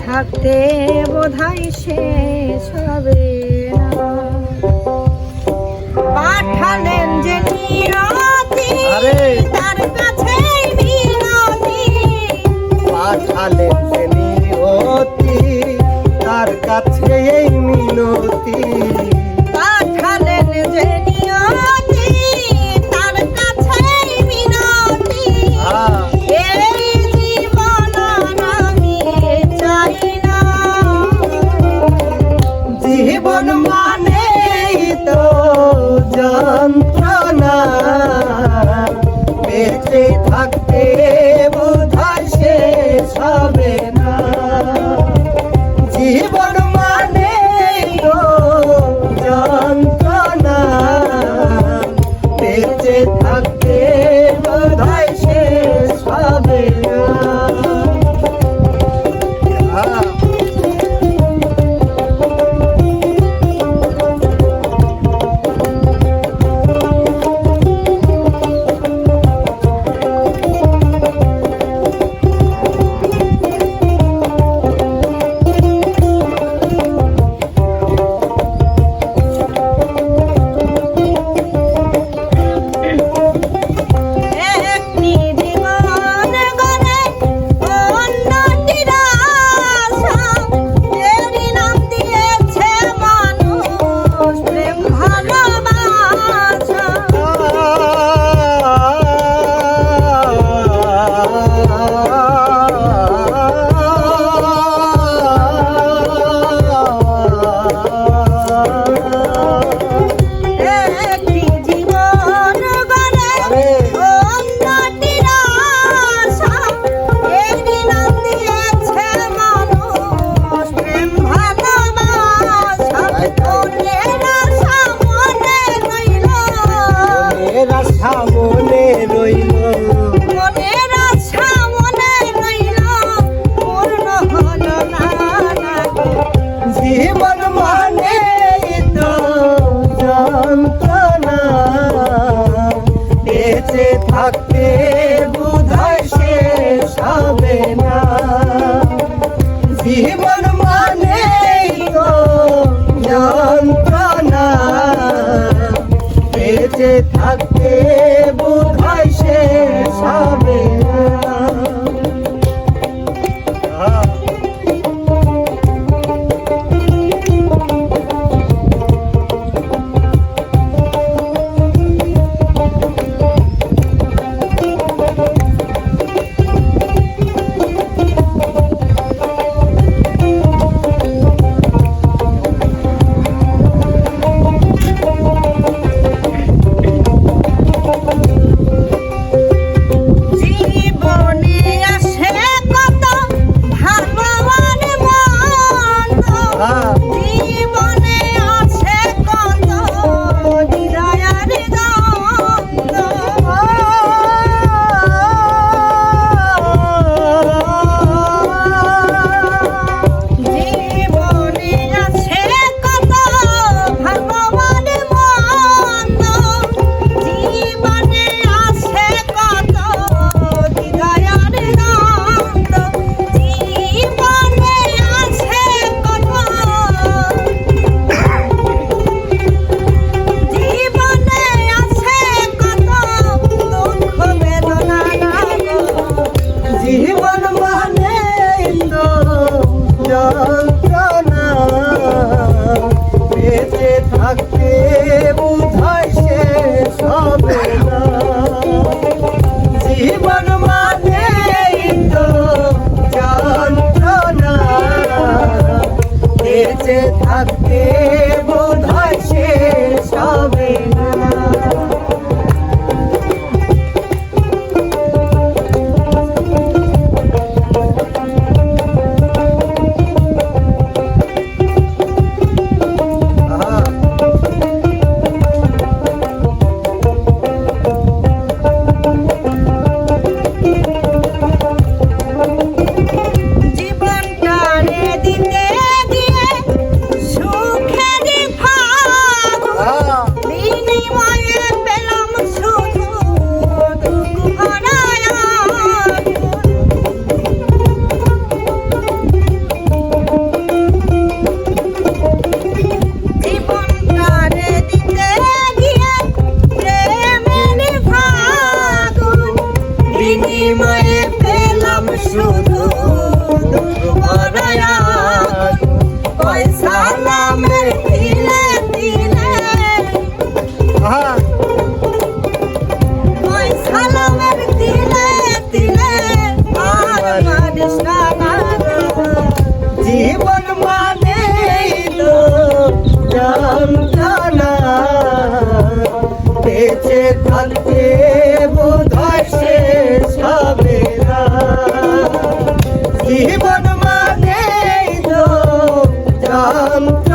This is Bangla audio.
থাকতে বোধাই সে হবে পাঠালেন যে নিরতি তার কাছে নিরতি। পাঠালেন যে বেঁচে থাকতে বোধহয় শেষ হবে না। জীবন মানে যন্ত্রণা। বেঁচে থাকতে বোধহয় শেষ হবে না। মানে তো যন্ত্রণা। বেঁচে থাকতে বুধায় শেষ হবে না। জীবন মানে তো যন্ত্রণা। বেঁচে থাকতে বুধায় শেষ হবে বিনিময়ে পেলাম শুধু পয়সা নামের দিলে দিলে পয়সা নামের দিলে দিলে জীবন মানে জানা বেঁচে থাকতে I'm